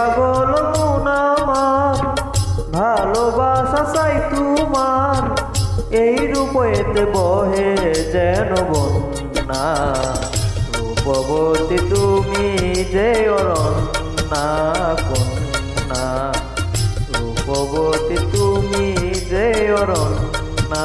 পাগল মন ভালোবাসা চাই তোমার। এই রূপেতে বহে যেন বন্যা, রূপবতী তুমি যে অরণ্যা কন্যা, রূপবতী তুমি যে অরণ্যা।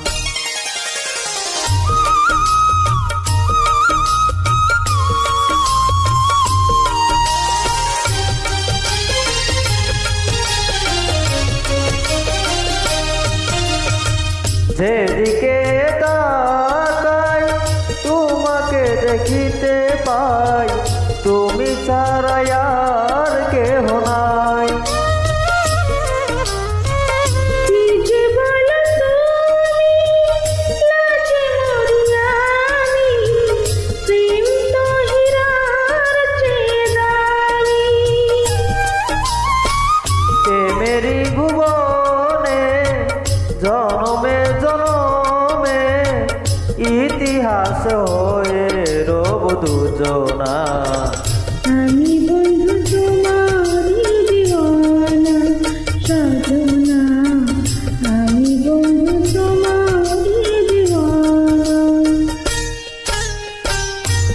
যেদিকে তাকাই তোমাকে দেখিতে পাই তুমি আর কেহ নাই। মরি আমি ইতিহাস হয়ে রব দুজনা। আমি বন্ধু তোমারই দিওয়ানা সাধনা। আমি বন্ধু তোমারই দিওয়ানা।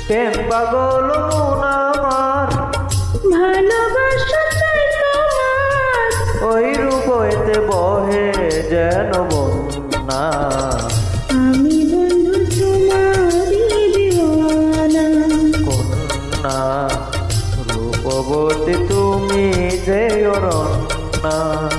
প্রেম পাগল মন আমার ভালোবাসা চাই তোমার। ওই রূপেতে বহে যেন বন্যা। আমি রূপবতী তুমি যে অরণ্যা